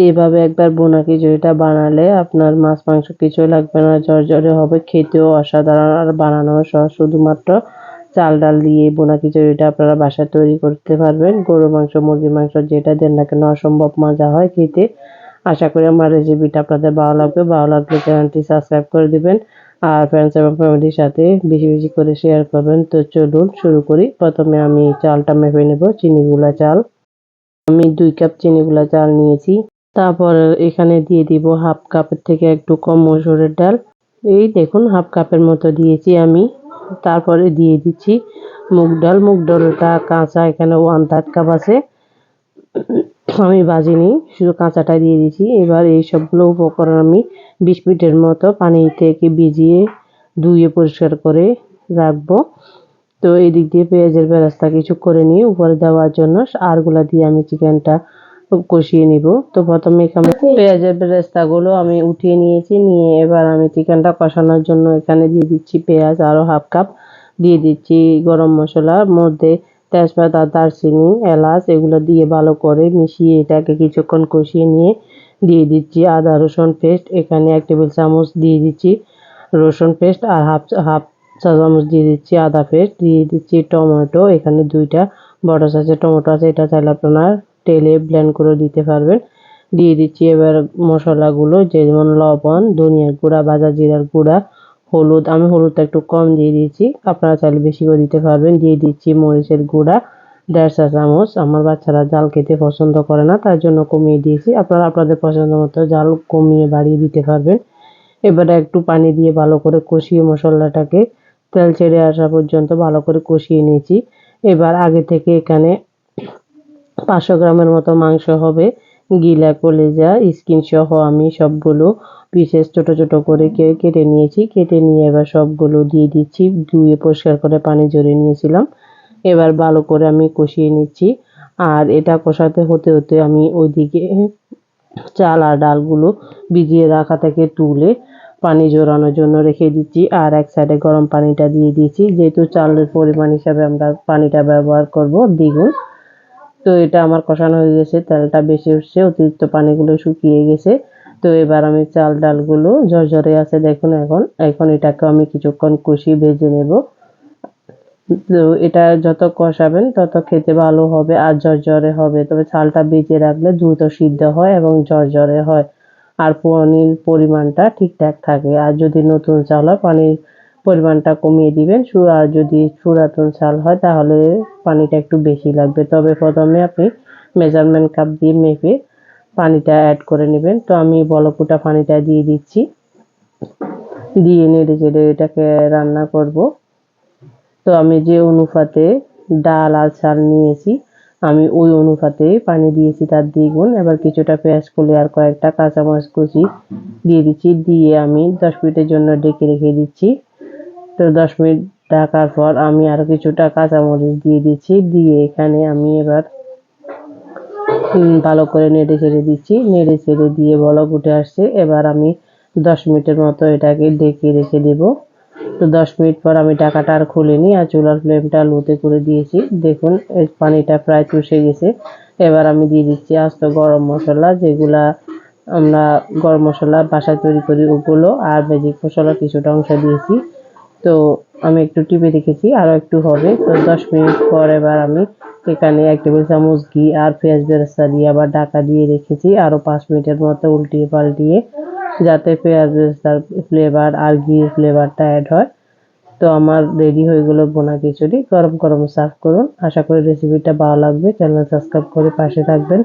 এইভাবে একবার বোনা খিচুড়িটা বানালে আপনার মাছ, মাংস কিছুই লাগবে না, ঝরঝরে হবে, খেতেও অসাধারণ। আর বানানো সহজ শুধুমাত্র চাল ডাল দিয়ে বোনা খিচুড়িটা আপনারা বাসায় তৈরি করতে পারবেন। গরু মাংস, মুরগির মাংস যেটা দেন না কেন অসম্ভব মজা হয় খেতে। আশা করি আমার রেসিপিটা আপনাদের ভালো লাগবে। ভালো লাগলে চ্যানেলটি সাবস্ক্রাইব করে দিবেন। আর ফ্রেন্ডস এবং ফ্যামিলির সাথে বেশি বেশি করে শেয়ার করবেন। তো চলুন শুরু করি। প্রথমে আমি চালটা মেপে নেব। চিনিগুলা চাল। আমি দুই কাপ চিনিগুলা চাল নিয়েছি। তারপর এখানে দিয়ে দিব হাফ কাপের থেকে একটু কম মসুরের ডাল। এই দেখুন, হাফ কাপের মতো দিয়েছি আমি। তারপরে দিয়ে দিচ্ছি মুগ ডাল। মুগ ডালটা কাঁচা, এখানে ওয়ান থার্ড কাপ আছে। আমি বাজিনি শুধু কাঁচাটা দিয়ে দিয়েছি। এবার এই সবগুলো উপকরণ আমি বিশ মিনিটের মতো পানি থেকে ভিজিয়ে ধুয়ে পরিষ্কার করে রাখব। তো এই দিক দিয়ে পেঁয়াজের বেরাস্তা কিছু করে নিয়ে উপরে দেওয়ার জন্য আরগুলা দিয়ে আমি চিকেনটা কষিয়ে নিব। তো প্রথমে এখানে পেঁয়াজের বেরেস্তাগুলো আমি উঠিয়ে নিয়েছি নিয়ে এবার আমি চিকেনটা কষানোর জন্য এখানে দিয়ে দিচ্ছি পেঁয়াজ আরও হাফ কাপ। দিয়ে দিচ্ছি গরম মশলার মধ্যে তেজপাতা দারচিনি এলাচ এগুলো দিয়ে ভালো করে মিশিয়ে এটাকে কিছুক্ষণ কষিয়ে নিয়ে দিয়ে দিচ্ছি আদা রসুন পেস্ট। এখানে এক টেবিল চামচ দিয়ে দিচ্ছি রসুন পেস্ট আর হাফ হাফ চা চামচ দিয়ে দিচ্ছি আদা পেস্ট। দিয়ে দিচ্ছি টমেটো এখানে দুইটা বড় সাইজের টমেটো আছে এটা চাইলে আপনার তেলে ব্লেন্ড করে দিতে পারবেন। দিয়ে দিচ্ছি এবার মশলাগুলো, যেমন লবণ, ধনিয়ার গুঁড়া ভাজা জিরার গুঁড়া, হলুদ। আমি হলুদটা একটু কম দিয়ে দিয়েছি। আপনারা চাইলে বেশি করে দিতে পারবেন। দিয়ে দিচ্ছি মরিচের গুঁড়া, দেড় চা চামচ। আমার বাচ্চারা জাল খেতে পছন্দ করে না, তার জন্য কমিয়ে দিয়েছি। আপনারা আপনাদের পছন্দ মতো জাল কমিয়ে বাড়িয়ে দিতে পারবেন। এবারে একটু পানি দিয়ে ভালো করে কষিয়ে মশলাটাকে তেল ছেড়ে আসা পর্যন্ত ভালো করে কষিয়ে নিয়েছি। এবার আগে থেকে এখানে পাঁচশো গ্রামের মতো মাংস হবে, গিলা, কলেজা, স্কিন সহ আমি সবগুলো পিসেস ছোট ছোট করে কেটে নিয়েছি। কেটে নিয়ে এবার সবগুলো দিয়ে দিচ্ছি, ধুয়ে পরিষ্কার করে পানি জড়িয়ে নিয়েছিলাম। এবার ভালো করে আমি কষিয়ে নিচ্ছি। আর এটা কষাতে হতে হতে আমি ওইদিকে চাল আর ডালগুলো ভিজিয়ে রাখা থেকে তুলে পানি জোরানোর জন্য রেখে দিচ্ছি। আর এক সাইডে গরম পানিটা দিয়ে দিচ্ছি যেহেতু চালের পরিমাণ হিসাবে আমরা পানিটা ব্যবহার করব, দ্বিগুণ। তো এটা আমার কষানো হয়ে গেছে, তেলটা বেশি উঠছে অতিরিক্ত পানিগুলো শুকিয়ে গেছে। তো এবার আমি চাল ডালগুলো ঝরঝরে আছে দেখুন এখন। এখন এটাকে আমি কিছুক্ষণ কষি ভেজে নেব। তো এটা যত কষাবেন তত খেতে ভালো হবে আর ঝরঝরে হবে। তবে চালটা বেজে রাখলে দ্রুত সিদ্ধ হয় এবং ঝরঝরে হয়। আর পানির পরিমাণটা ঠিকঠাক থাকে। আর যদি নতুন চাল হয়, পানির পরিমাণটা কমিয়ে দিবেন। আর যদি পুরাতন চাল হয়, তাহলে পানিটা একটু বেশি লাগবে। তবে প্রথমে আপনি মেজারমেন্ট কাপ দিয়ে মেপে পানিটা অ্যাড করে নেবেন। তো আমি বলকুটা পানিটা দিয়ে দিচ্ছি। দিয়ে নেড়ে চেড়ে এটাকে রান্না করব। তো আমি যে অনুপাতে ডাল আর চাল নিয়েছি, আমি ওই অনুপাতে পানি দিয়েছি তার দ্বিগুণ। এবার কিছুটা পেঁয়াজ কুলি আর কয়েকটা কাঁচামরিচ কুচি দিয়ে দিচ্ছি। দিয়ে আমি দশ মিনিটের জন্য ডেকে রেখে দিচ্ছি। তো দশ মিনিট ঢাকার পর আমি আরও কিছুটা কাঁচামরিচ দিয়ে দিচ্ছি। দিয়ে এখানে আমি এবার ভালো করে নেড়ে ছেড়ে দিচ্ছি। নেড়ে ছেড়ে দিয়ে বলক উঠে আসছে। এবার আমি দশ মিনিটের মতো এটাকে ডেকে রেখে দেব। তো দশ মিনিট পর আমি টাকাটা আর খুলিনি আর চুলার ফ্লেমটা লোতে করে দিয়েছি। দেখুন পানিটা প্রায় চুষে গেছে। এবার আমি দিয়ে দিচ্ছি আস্ত গরম মশলা, যেগুলা আমরা গরম মশলা বাসায় তৈরি করি ওগুলো। আর ম্যাজিক মশলা কিছুটা অংশ দিয়েছি। তো আমি একটু টিপে দেখেছি আরও একটু হবে। তো দশ মিনিট পর এবার আমি এখানে এক টেবিল চামচ ঘি আর পেঁয়াজ বেরেস্তা দিয়ে আবার ঢাকা দিয়ে রেখেছি। আরও পাঁচ মিনিটের মতো উল্টিয়ে পাল্টিয়ে যাতে পেঁয়াজ বেরেস্তার ফ্লেভার আর ঘির ফ্লেভারটা অ্যাড হয়। তো আমার রেডি হয়ে গেলো বোনা খিচুড়ি। গরম গরম সার্ভ করুন। আশা করি রেসিপিটা ভালো লাগবে। চ্যানেল সাবস্ক্রাইব করে পাশে থাকবেন।